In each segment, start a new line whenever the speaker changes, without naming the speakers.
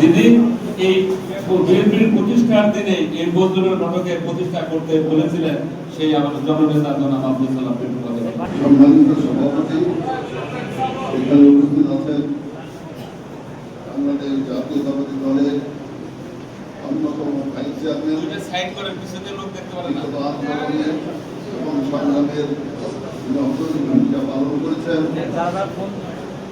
যিনি এই বিএনপির প্রতিষ্ঠার দিনে এই মজদুরের ঘটকে প্রতিষ্ঠা করতে বলেছিলেন সেই আমাদের জননেতা জনাব আব্দুল সালাম
সম্মানিত সভাপতি এখানে উপস্থিত আছেন বাংলাদেশ জাতীয়তাবাদী দলের অন্যতম ভাইস চেয়ারম্যান
সাইড করে পিছনে লোক দেখতে পারে না।
এবং সংগ্রামের ভূমিকা পালন করেছেন।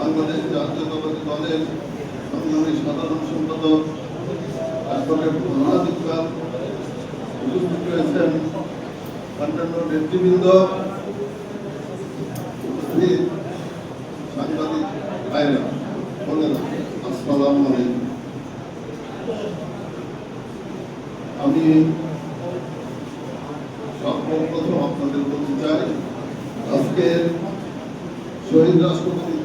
বাংলাদেশ জাতীয়তাবাদী দলের সংগ্রামী সাধারণ সম্পাদক অ্যাডভোকেট মহাদিকার উপস্থিত রয়েছেন অন্যান্য নেতৃবৃন্দ সাংবাদিক ভাইরা। আসসালামু আলাইকুম। আমি সর্বপ্রথম আপনাদের বলতে চাই, আজকের শহীদ রাষ্ট্রপতি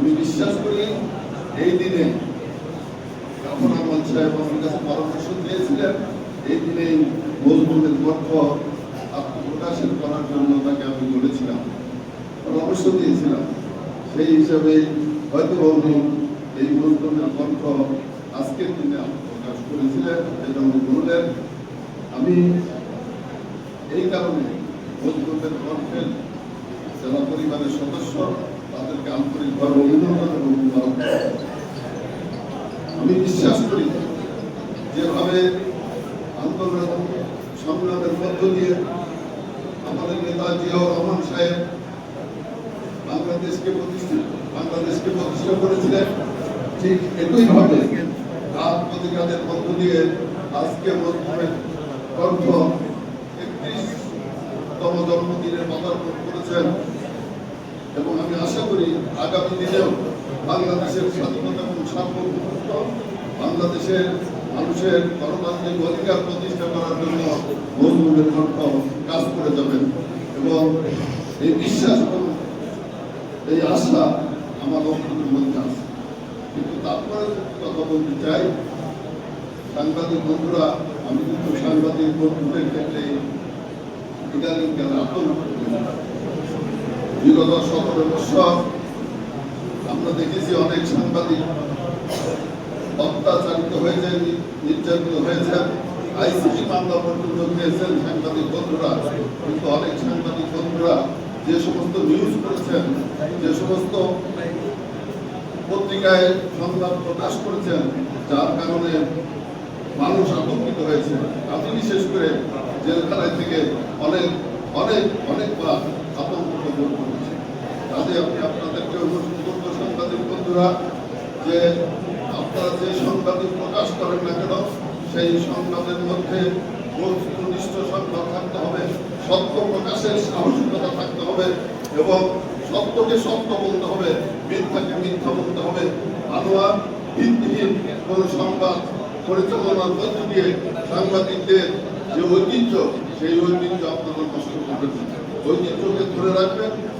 আমি বিশ্বাস করি এই দিনে যখন আমার সাহেব আমার কাছে পরামর্শ দিয়েছিলেন, এই দিনেই মজবুতের পক্ষ আত্মপ্রকাশের করার জন্য তাকে আমি বলেছিলাম। পরামর্শ দিয়েছিলাম। সেই হিসাবে হয়তো উনি এই মজবুতের কণ্ঠ আজকের দিনে আত্মপ্রকাশ করেছিলেন এবং বললেন। আমি এই কারণে মজবুতের কণ্ঠের যারা পরিবারের সদস্য তাদেরকে আন্তরিকভাবে অভিনন্দন এবং। আমি বিশ্বাস করি যেভাবে আন্দোলন সংগ্রামের মধ্য দিয়ে আমাদের নেতা জিয়াউর রহমান সাহেব বাংলাদেশকে প্রতিষ্ঠিত, বাংলাদেশকে প্রতিষ্ঠা করেছিলেন, ঠিক একইভাবে রাত প্রতিঘাতের মধ্য দিয়ে আজকে মধ্যমের কণ্ঠ একত্রিশতম জন্মদিনে পদার্পণ করেছেন এবং আমি আশা করি আগামী দিনেও বাংলাদেশের স্বাধীনতা এবং সার্বভৌমত্ব, বাংলাদেশের মানুষের গণতান্ত্রিক অধিকার প্রতিষ্ঠা করার জন্য মজলুমের কণ্ঠ কাজ করে যাবেন এবং এই বিশ্বাস এবং এই আশা আমার অন্তরের মধ্যে আছে। কিন্তু তারপরে কথা বলতে চাই, সাংবাদিক বন্ধুরা, আমি কিন্তু সাংবাদিক বন্ধুদের ক্ষেত্রে ইদানিং কেন আতঙ্ক বিগত সতেরো বছর আমরা দেখেছি অনেক সাংবাদিক অত্যাচারিত হয়েছে নির্যাতিত হয়েছে। আইসিটি মামলা পর্যন্ত পেয়েছেন সাংবাদিক বন্ধুরা। কিন্তু অনেক সাংবাদিক বন্ধুরা যে সমস্ত নিউজ করেছেন, যে সমস্ত পত্রিকায় সংবাদ প্রকাশ করেছেন, যার কারণে মানুষ আতঙ্কিত হয়েছে। আমি বিশেষ করে জেলখানায় থেকে অনেক অনেক, অনেকবার আতঙ্কিত কাজে আমি আপনাদেরকে অনুরোধ করব সাংবাদিক বন্ধুরা, যে আপনারা যে সংবাদই প্রকাশ করেন না কেন, সেই সংবাদের মধ্যে বস্তুনিষ্ঠ সংবাদ থাকতে হবে, সত্য প্রকাশের সাহসিকতা থাকতে হবে এবং সত্যকে সত্য বলতে হবে, মিথ্যাকে মিথ্যা বলতে হবে। আনোয়ার ভিত্তিহীন কোন সংবাদ পরিচালনার মধ্য দিয়ে সাংবাদিকদের যে ঐতিহ্য, সেই ঐতিহ্য আপনারা নষ্ট করবেন ঐতিহ্যকে ধরে রাখবেন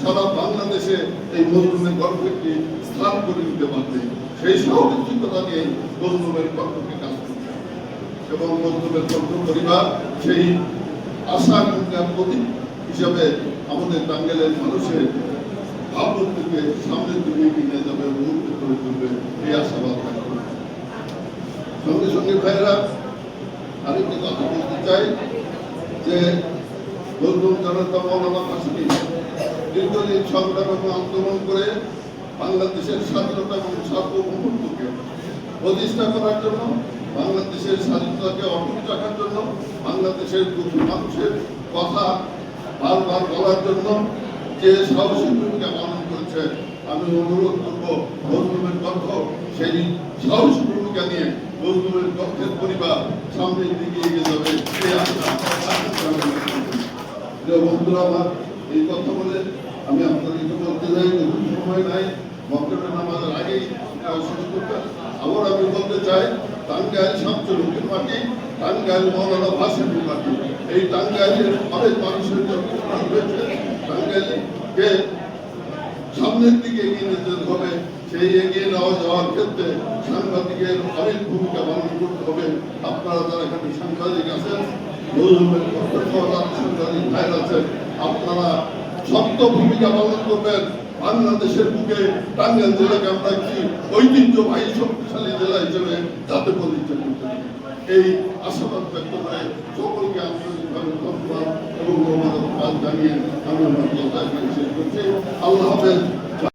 সারা বাংলাদেশে এই গর্ব একটি স্থান করে নিতে পারবে সেই সহযোগিতা নিয়ে মজলুমের কণ্ঠকে কাজ করবে এবং মজলুমের কণ্ঠ পরিবার সেই আশা আকাঙ্ক্ষার প্রতীক হিসাবে আমাদের টাঙ্গাইলের মানুষের ভাবমূর্তিকে সামনের দিকে নিয়ে যাবে উন্নত করে তুলবে এই আশাবাদ সঙ্গে সঙ্গে ভাইরা আরেকটি কথা বলতে চাই যে নতুন জনতা মৌলানা ভাসানী দীর্ঘদিন সংগ্রাম আন্দোলন করে বাংলাদেশের স্বাধীনতা এবং সার্বভৌমত্বকে প্রতিষ্ঠা করার জন্য, বাংলাদেশের স্বাধীনতাকে অটুট রাখার জন্য, বাংলাদেশের মানুষের কথা বারবার বলার জন্য যে সাহসী ভূমিকা পালন করেছে, আমি অনুরোধ করব নজরুলের কণ্ঠ সেই সাহসী ভূমিকা নিয়ে নজরুলের কক্ষের পরিবার সামনের দিকে এগিয়ে যাবে বন্ধুরা, আমার এই কথা বলে আমি আপনাদেরকে বলতে চাই নতুন সময় নাই। মক্কেটের নামাজের করতে। আবার আমি বলতে চাই, টাঙ্গাইল শামসুলুকের মাটি, টাঙ্গাইল মৌলানা ভাসানির মাটি। এই টাঙ্গাইলের অনেক মানুষের জন্য প্রাণ হয়েছে। টাঙ্গাইলকে সামনের দিকে এগিয়ে নিতে হবে। সেই এগিয়ে নেওয়া যাওয়ার ক্ষেত্রে সাংবাদিকের অনেক ভূমিকা পালন করতে হবে। আপনারা যারা এখানে সাংবাদিক আছেন সাংবাদিক ভাইর আছেন আপনারা শক্ত ভূমিকা পালন করবেন। বাংলাদেশের বুকে টাঙ্গাইল জেলাকে আমরা একটি ঐতিহ্যবাহী, শক্তিশালী জেলা হিসেবে যাতে প্রতিষ্ঠা করতে পারি। এই আশাবাদ ব্যক্ত করে সকলকে আন্তরিকভাবে ধন্যবাদ এবং জানিয়ে আমি আমার কথা শেষ করছি। আল্লাহ হাফেজ।